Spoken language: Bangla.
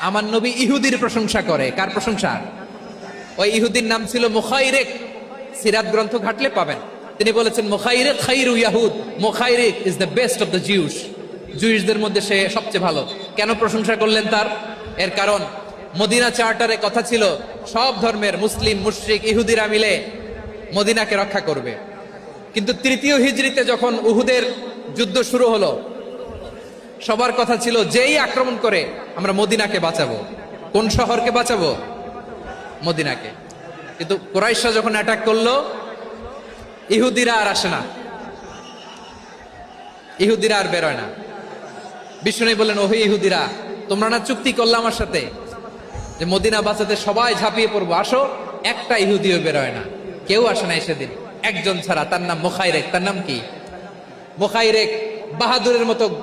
আমার নবী ইহুদির প্রশংসা করে। কার প্রশংসা? ওই ইহুদির নাম ছিল মুখাইরেক। সিরাত গ্রন্থ ঘাটলে পাবেন। তিনি বলেছেন, মুখাইরেক খাইরু ইয়াহুদ। Mukhayriq is the best of the Jews জুইসদের মধ্যে সে সবচেয়ে ভালো। কেন প্রশংসা করলেন তার? এর কারণ, মদিনা চার্টারে কথা ছিল, সব ধর্মের মুসলিম, মুশরিক, ইহুদিরা মিলে মদিনাকে রক্ষা করবে। কিন্তু তৃতীয় হিজড়িতে যখন উহুদের যুদ্ধ শুরু হলো সবার কথা ছিল, যেই আক্রমণ করে আমরা মদিনাকে বাঁচাবো। কোন শহরকে বাঁচাবো? মদিনাকে। কিন্তু কোরাইশা যখন অ্যাটাক করল, ইহুদিরা আর আসে না। ইহুদিরা আর বেরোয় না। বিষ্ণু বললেন, ওহে ইহুদিরা, তোমরা না চুক্তি করলে আমার সাথে যে মদিনা বাঁচাতে সবাই ঝাঁপিয়ে পড়ব? আসো, একটা ইহুদিও বেরোয় না। কেউ আসে না সেদিন। একজন ছাড়া, তার নাম মোখাইরেক। তার নাম কি? মোখাইরেক বাহাদুরের মতো